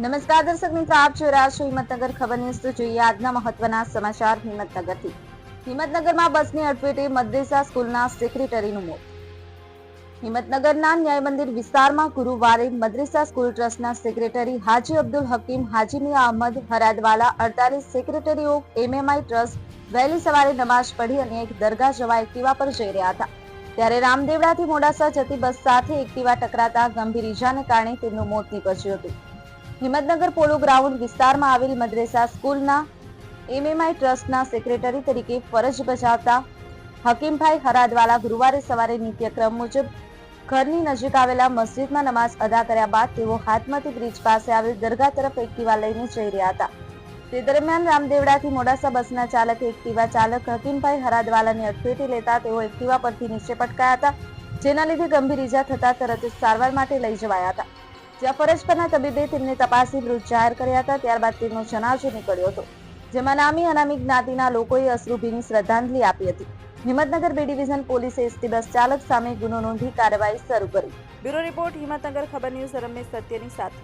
નમસ્કાર, દર્શક મિત્રો, આપ જો રહ્યા છો હિંમતનગર ખબર ન્યૂઝ. તો જોઈએ આજના મહત્વના સમાચાર હિંમતનગરથી. હિંમતનગરમાં બસની અડફેટે મદ્રેસા સ્કૂલના સેક્રેટરીનું મોત. હિંમતનગરના ન્યાય મંદિર વિસ્તારમાં ગુરુવારે મદ્રેસા સ્કૂલ ટ્રસ્ટના સેક્રેટરી હાજી અબ્દુલ હકીમ, હાજી મિયા અહમદ હરાદવાલા અડતાલીસ સેક્રેટરીઓ, એમએમઆઈ ટ્રસ્ટ વહેલી સવારે નમાઝ પઢી અને એક દરગાહ જવા એક્ટિવા પર જઈ રહ્યા હતા. ત્યારે રામદેવડાથી મોડાસા જતી બસ સાથે એક્ટિવા ટકરાતા ગંભીર ઈજાને કારણે તેમનું મોત નીપજ્યું હતું. હિંમતનગર પોલો ગ્રાઉન્ડ વિસ્તારમાં આવેલ મદ્રેસા સ્કૂલના એમએમઆઈ ટ્રસ્ટના સેક્રેટરી તરીકે ફરજ બજાવતા હકીમભાઈ હરાદવાલા ગુરુવારે સવારે નિત્યક્રમ મુજબ ઘરની નજીક આવેલા મસ્જિદમાં નમાઝ અદા કર્યા બાદ તેઓ હાથમતી બ્રિજ પાસે આવેલ દરગાહ તરફ એક્ટિવા લઈને જઈ રહ્યા હતા. તે દરમિયાન રામદેવડાથી મોડાસા બસના ચાલકે એક્ટિવા ચાલક હકીમભાઈ હરાદવાલાને અડફેટી લેતા તેઓ એક્ટિવા પરથી નીચે પટકાયા હતા, જેના લીધે ગંભીર ઈજા થતા તરત જ સારવાર માટે લઈ જવાયા હતા. જ્યાં પરના તબીબે તેમને તપાસી મૃત જાહેર કર્યા હતા, ત્યારબાદ તેમનો જનાજો નીકળ્યો હતો, જેમાં નામી અનામી જ્ઞાતિના લોકોએ અશ્રુભીની શ્રદ્ધાંજલિ આપી હતી. હિંમતનગર બી ડિવિઝન પોલીસે એસટી બસ ચાલક સામે ગુનો નોંધી કાર્યવાહી શરૂ કરી. બ્યુરો રિપોર્ટ હિંમતનગર ખબર ન્યૂઝ રમેશ સત્યની સાથે.